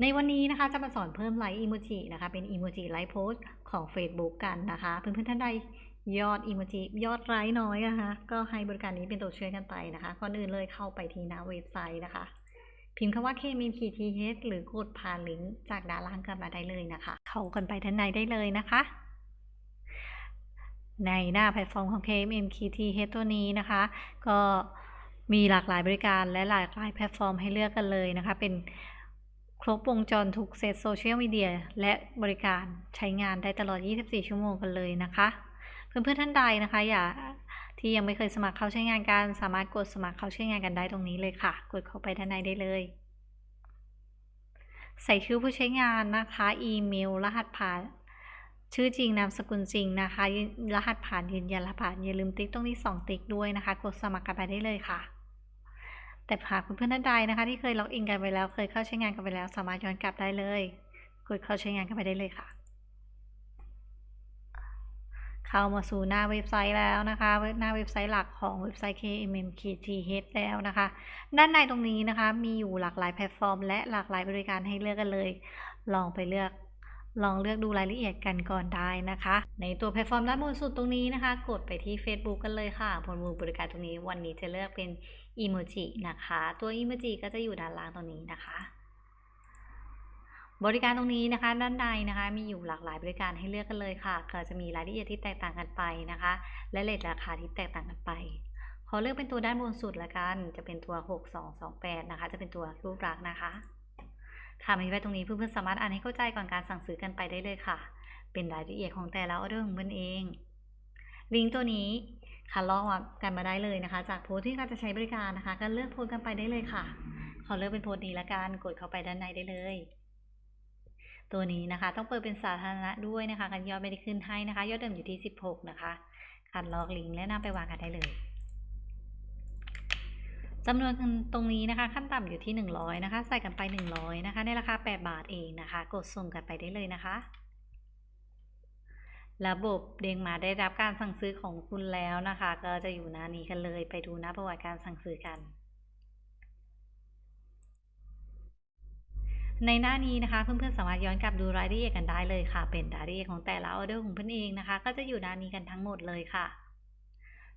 ในวันนี้นะคะจะมาสอนเพิ่มไลค์อีโมจินะคะเป็นอีโมจิไลค์โพสของ Facebook กันนะคะเพื่อนๆท่านใดยอดอีโมจิยอดไลค์น้อยนะคะก็ให้บริการนี้เป็นตัวช่วยกันไปนะคะก่อนอื่นเลยเข้าไปที่หน้าเว็บไซต์นะคะ พิมพ์คำว่า KMPTH หรือกดผ่านลิงก์จากด้านล่างกันมาได้เลยนะคะ เข้ากันไปท่านในได้เลยนะคะ ในหน้าแพลตฟอร์มของ KMMKTH ตัวนี้นะคะ ก็มีหลากหลายบริการและหลากหลายแพลตฟอร์มให้เลือกกันเลยนะคะ เป็น ครบวงจรทุกเซตโซเชียลมีเดียและบริการใช้งานได้ตลอด 24 ชั่วโมงกันเลยนะคะ เพื่อนๆท่านใดนะคะ อย่าที่ยังไม่เคยสมัครเข้าใช้งานกัน สามารถกดสมัครเข้าใช้งานกันได้ตรงนี้เลยค่ะ กดเข้าไปด้านในได้เลย ใส่ชื่อผู้ใช้งานนะคะ อีเมล รหัสผ่าน ชื่อจริงนามสกุลจริงนะคะ รหัสผ่านยืนยันรหัสผ่านอย่าลืมติ๊กตรงนี้สองติ๊กด้วยนะคะ กดสมัครกันไปได้เลยค่ะ แต่หากเพื่อนๆท่านใดนะคะ ที่เคยล็อกอินกันไปแล้ว เคยเข้าใช้งานกันไปแล้ว สามารถย้อนกลับได้เลยกดเข้าใช้งานกันไปได้เลยค่ะ เข้ามาสู่หน้าเว็บไซต์แล้วนะคะเว็บหน้าเว็บไซต์หลักของเว็บไซต์ KMMKTH แล้วนะคะ ด้านในตรงนี้นะคะ มีอยู่หลากหลายแพลตฟอร์ม และหลากหลายบริการให้เลือกกันเลย ลองไปเลือกลองเลือกดูรายละเอียดกันก่อนได้นะคะ ในตัวแพลตฟอร์มด้านบนสุดตรงนี้นะคะ กดไปที่ Facebook กันเลยค่ะผลมือบริการตรงนี้วันนี้จะเลือกเป็น อีโมจินะคะ ตัวอีโมจิก็จะอยู่ด้านล่างตรงนี้นะคะ บริการตรงนี้นะคะ ด้านในนะคะ มีอยู่หลากหลายบริการให้เลือกกันเลยค่ะก็จะมีรายละเอียดที่แตกต่างกันไปนะคะ และเลทราคาที่แตกต่างกันไปขอเลือกเป็นตัวด้านบนสุดละกัน จะเป็นตัว 6228 นะคะ จะเป็นตัวรูปรักษณ์นะคะค่ะมีไว้ตรงนี้เพื่อนๆสามารถอ่านให้เข้าใจก่อนการสั่งซื้อกันไปได้เลยค่ะ เป็นรายละเอียดของแต่ละออเดอร์ของเพื่อนเอง ลิงก์ตัวนี้ ค่ะลองกันมาได้เลยนะคะ จากโพสที่กาจะใช้บริการนะคะ ก็เลือกโพสกันไปได้เลยค่ะ ขอเลือกเป็นโพสนี้ละกันกดเข้าไปด้านในได้เลย ตัวนี้นะคะ ต้องเปิดเป็นสาธารณะด้วยนะคะกันยอดไม่ได้ขึ้นให้นะคะ ยอดเดิมอยู่ที่ 16 นะคะคัดลอกลิงก์และนำไปวางกันได้เลยจำนวนเงินตรงนี้นะคะขั้นต่ำอยู่ที่ 100 นะคะ ใส่กันไป 100 นะคะ ในราคา 8 บาทเองนะคะ กดส่งกันไปได้เลยนะคะ ระบบเด้งมาได้รับการสั่งซื้อของคุณแล้วนะคะ ก็จะอยู่หน้านี้กันเลยไปดูหน้าประวัติการสั่งซื้อกัน ในหน้านี้นะคะเพื่อนๆสามารถย้อนกลับดูรายละเอียดกันได้เลยค่ะ เป็นรายละเอียดของแต่ละออเดอร์ของเพื่อนเองนะคะ ก็จะอยู่ด้านนี้กันทั้งหมดเลยค่ะ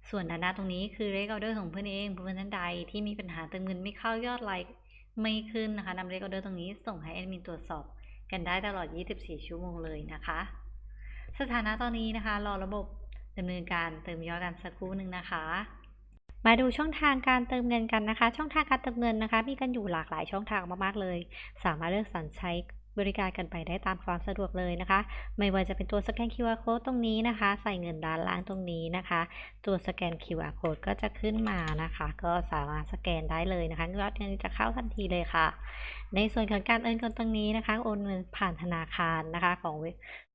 ส่วนด้านหน้าตรงนี้คือเลขออเดอร์ของเพื่อนเองเพื่อนท่านใดที่มีปัญหาเติมเงินไม่เข้ายอดไลค์ไม่ขึ้นนะคะนำเลขออเดอร์ตรงนี้ส่งให้แอดมินตรวจสอบ กันได้ตลอด 24 ชั่วโมงเลยนะคะ สถานะตอนนี้นะคะรอระบบดำเนินการเติมยอดกันสักครู่หนึ่งนะคะมาดูช่องทางการเติมเงินกันนะคะ ช่องทางการเติมเงินนะคะ มีกันอยู่หลากหลายช่องทางมากๆเลย สามารถเลือกสรรใช้บริการกันไปได้ตามความสะดวกเลยนะคะ ไม่ว่าจะเป็นตัวสแกน QR code ตรงนี้นะคะ ใส่เงินด้านล่างตรงนี้นะคะ ตัวสแกน QR code ก็จะขึ้นมานะคะ ก็สามารถสแกนได้เลยนะคะยอดเงินจะเข้าทันทีเลยค่ะ ในส่วนของการโอนเงินตรงนี้นะคะ โอนเงินผ่านธนาคารนะคะ ของ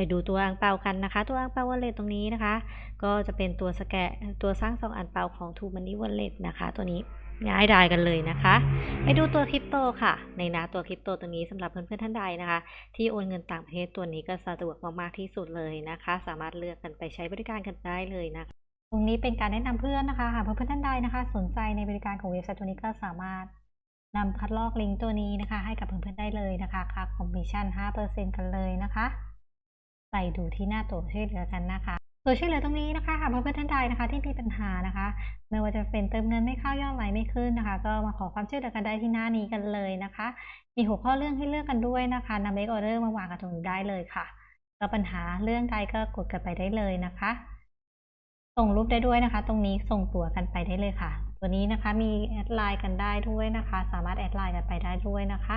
ไปดูตัวอังเปากันนะคะ ตัวอังเปาวอลเลตตรงนี้นะคะ ก็จะเป็นตัวสแกนตัวสร้างซองอังเปาของทูมันนี่วอลเลตนะคะ ตัวนี้ง่ายดายกันเลยนะคะ ไปดูตัวคริปโตค่ะ ในน้าตัวคริปโตตัวนี้สำหรับเพื่อนๆท่านใดนะคะ ที่โอนเงินต่างประเทศตัวนี้ก็สะดวกมากๆที่สุดเลยนะคะ สามารถเลือกกันไปใช้บริการกันได้เลยนะคะตรงนี้เป็นการแนะนำเพื่อนนะคะหากเพื่อนๆท่านใดนะคะ สนใจในบริการของเว็บไซต์ตัวนี้ก็สามารถนำคัดลอกลิงก์ตัวนี้นะคะ ให้กับเพื่อนๆได้เลยนะคะค่าคอมมิชชั่น 5%กันเลยนะคะ ไปดูที่หน้าตัวช่วยเหลือกันนะคะตัวช่วยเหลือตรงนี้นะคะหากเพื่อนๆท่านใดนะคะ ที่มีปัญหานะคะ ไม่ว่าจะเป็นเติมเงินไม่เข้ายอดไหลไม่ขึ้นนะคะ ก็มาขอความช่วยเหลือกันได้ที่หน้านี้กันเลยนะคะ มีหัวข้อเรื่องให้เลือกกันด้วยนะคะนำเลขออเดอร์มาวางกันตรงนี้ได้เลยค่ะก็ปัญหาเรื่องใดก็กดกันไปได้เลยนะคะ ส่งรูปได้ด้วยนะคะ ตรงนี้ส่งตัวกันไปได้เลยค่ะ ตัวนี้นะคะมีแอดไลน์กันได้ด้วยนะคะ สามารถแอดไลน์กันไปได้ด้วยนะคะ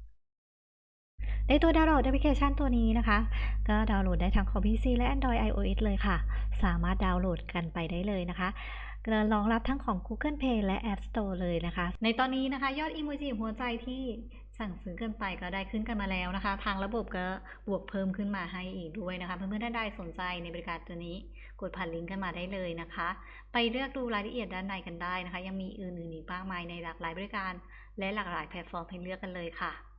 ในตัวดาวน์โหลดแอปพลิเคชันตัวนี้นะคะ ก็ดาวน์โหลดได้ทั้งของ PC และ Android iOS เลยค่ะ สามารถดาวน์โหลดกันไปได้เลยนะคะรองรับทั้งของ Google Play และ App Store เลยนะคะ ในตอนนี้นะคะ ยอดอีโมจิหัวใจที่สั่งซื้อกันไปก็ได้ขึ้นกันมาแล้วนะคะ ทางระบบก็บวกเพิ่มขึ้นมาให้อีกด้วยนะคะ เพื่อนๆท่านใดสนใจในบริการตัวนี้กดผ่านลิงก์กันมาได้เลยนะคะ ไปเลือกดูรายละเอียดด้านในกันได้นะคะ ยังมีอื่นๆอีกมากมายในหลากหลายบริการ และหลากหลายแพลตฟอร์มให้เลือกกันเลยค่ะ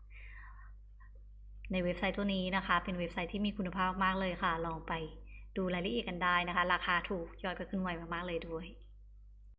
ในเว็บไซต์ตัวนี้นะคะ เป็นเว็บไซต์ที่มีคุณภาพมากเลยค่ะ ลองไปดูรายละเอียดกันได้นะคะ ราคาถูกยอดก็ขึ้นไวมากๆเลยด้วย